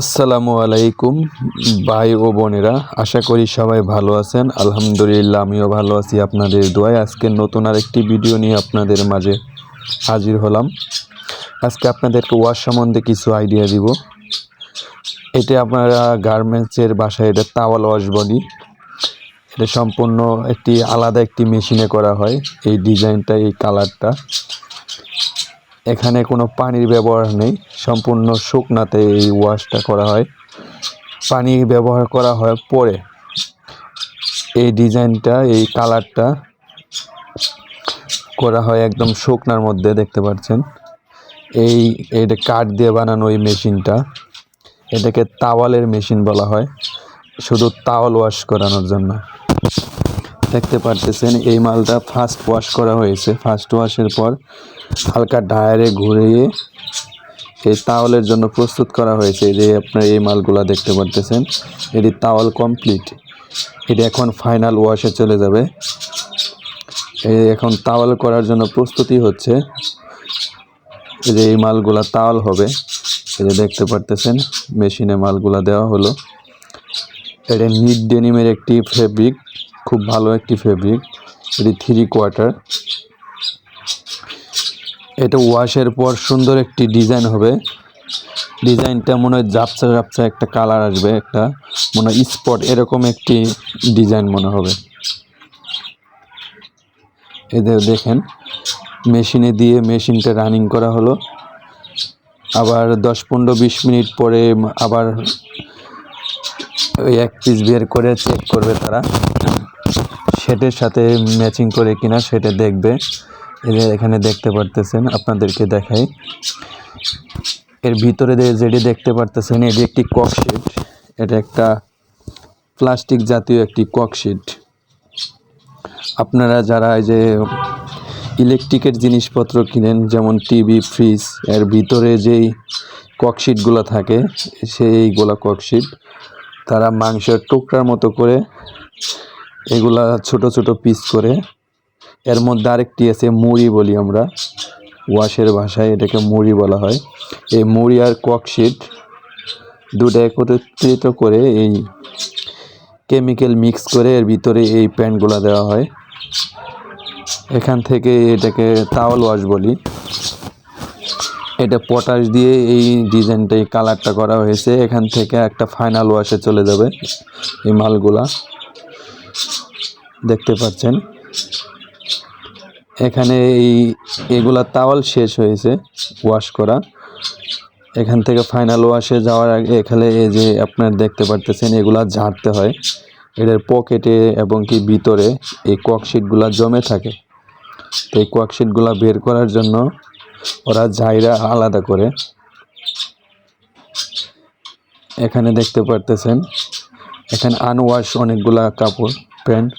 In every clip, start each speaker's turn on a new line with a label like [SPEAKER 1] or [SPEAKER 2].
[SPEAKER 1] আসসালামু আলাইকুম, ভাই ও বোনেরা। আশা করি সবাই ভালো আছেন। আলহামদুলিল্লাহ, আমিও ভালো আছি। আপনাদের দোয়ায় আজকে নতুন আরেকটি ভিডিও নিয়ে আপনাদের মাঝে হাজির হলাম। আজকে আপনাদেরকে ওয়াশ সম্বন্ধে কিছু আইডিয়া দিব। এটা আপনারা গার্মেন্টসের বাসায় এটা তাওয়াল ওয়াশ বলি এটা সম্পূর্ণ একটি আলাদা একটি মেশিনে করা হয়। এই ডিজাইনটা এই কালারটা এখানে কোনো পানির ব্যবহার নেই। সম্পূর্ণ শুকনাতে এই ওয়াশটা করা হয়। পানি ব্যবহার করা হয় পরে। এই ডিজাইনটা, এই কালারটা করা হয় একদম শুকনার মধ্যে, দেখতে পাচ্ছেন। এই এটা কাঠ দিয়ে বানানো এই মেশিনটা। এটাকে তাওয়ালের মেশিন বলা হয়। শুধু তাওয়াল ওয়াশ করানোর জন্য। দেখতে পারতেছেন, এই মালটা ফার্স্ট ওয়াশ করা হয়েছে। ফার্স্ট ওয়াশের পর হালকা ডায়ারে ঘুরিয়ে এই তাওয়ালের জন্য প্রস্তুত করা হয়েছে। যে আপনার এই মালগুলা দেখতে পারতেছেন, এটি তাওয়াল কমপ্লিট এটি এখন ফাইনাল ওয়াশে চলে যাবে। এই এখন তাওয়াল করার জন্য প্রস্তুতি হচ্ছে। যে এই মালগুলা তাওয়াল হবে। যে দেখতে পারতেছেন মেশিনে মালগুলা দেওয়া হলো। এটা নিট ডেনিমের একটি ফেব্রিক খুব ভালো একটি ফেব্রিক এটি থ্রি কোয়ার্টার এটা ওয়াশের পর সুন্দর একটি ডিজাইন হবে। ডিজাইনটা মনে হয় জাপসা জাপসা একটা কালার আসবে, একটা মনে হয় স্পট এরকম একটি ডিজাইন মনে হবে। এদের দেখেন মেশিনে দিয়ে মেশিনটা রানিং করা হলো। আবার দশ পনেরো বিশ মিনিট পরে আবার ওই এক পিস বের করে চেক করবে তারা। সেটের সাথে ম্যাচিং করে কিনা সেটা দেখবে। এখানে দেখতে পারতেছেন, আপনাদেরকে দেখাই। এর ভিতরে যেটি দেখতে পারতেছেন, এটি একটি ককশিট এটা একটা প্লাস্টিক জাতীয় একটি ককশিট আপনারা যারা এই যে ইলেকট্রিকের জিনিসপত্র কিনেন, যেমন টিভি ফ্রিজ এর ভিতরে যেই ককশিটগুলো থাকে সেইগুলো ককশিট তারা মাংসের টুকরার মতো করে এগুলা ছোট ছোট পিস করে। এর মধ্যে আরেকটি আছে মুড়ি বলি আমরা। ওয়াশের ভাষায় এটাকে মুড়ি বলা হয়। এই মুড়ি আর ককশিট দুটা একত্রিত করে এই কেমিক্যাল মিক্স করে এর ভিতরে এই প্যান্টগুলো দেওয়া হয়। এখান থেকে এটাকে তাওয়াল ওয়াশ বলি। এটা পটাশ দিয়ে এই ডিজাইনটা, এই কালারটা করা হয়েছে। এখান থেকে একটা ফাইনাল ওয়াশে চলে যাবে এই মালগুলা। দেখতে পাচ্ছেন। এখানে এই, এগুলা তাওয়াল শেষ হয়েছে ওয়াশ করা। এখান থেকে ফাইনাল ওয়াশে যাওয়ার আগে, এখানে এই যে আপনার দেখতে পারতেছেন, এগুলা ঝাড়তে হয়। এদের পকেটে এবং কি ভিতরে এই ককশিটগুলা জমে থাকে। তো এই ককশিটগুলা বের করার জন্য ওরা ঝাইরা আলাদা করে। এখানে দেখতে পারতেছেন, এখানে আনওয়াশ অনেকগুলা কাপড়, প্যান্ট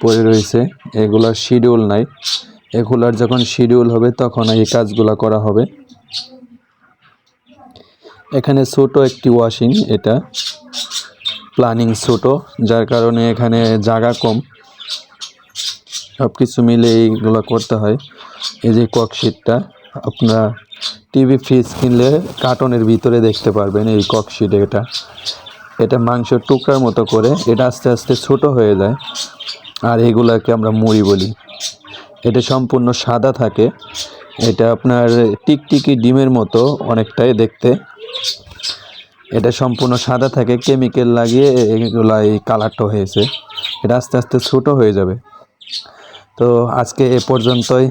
[SPEAKER 1] পরে রয়েছে। এগুলার শিডিউল নাই। এগুলার যখন শিডিউল হবে তখন এই কাজগুলা করা হবে। এখানে ছোট একটি ওয়াশিং, এটা প্ল্যানিং ছোট, যার কারণে এখানে জায়গা কম। সব কিছু মিলে এইগুলো করতে হয়। এই যে ককশিটটা আপনার টিভি ফ্রিজ কিনলে কার্টনের ভিতরে দেখতে পারবেন এই ককশিট এটা। এটা মাংসের টুকরার মতো করে, এটা আস্তে আস্তে ছোট হয়ে যায়। আর এগুলাকে আমরা মুড়ি বলি। এটা সম্পূর্ণ সাদা থাকে। এটা আপনার টিকটিকি ডিমের মতো অনেকটাই দেখতে। এটা সম্পূর্ণ সাদা থাকে, কেমিক্যাল লাগিয়ে এগুলা এই কালারটা হয়েছে। এটা আস্তে আস্তে ছোটো হয়ে যাবে। তো আজকে এ পর্যন্তই।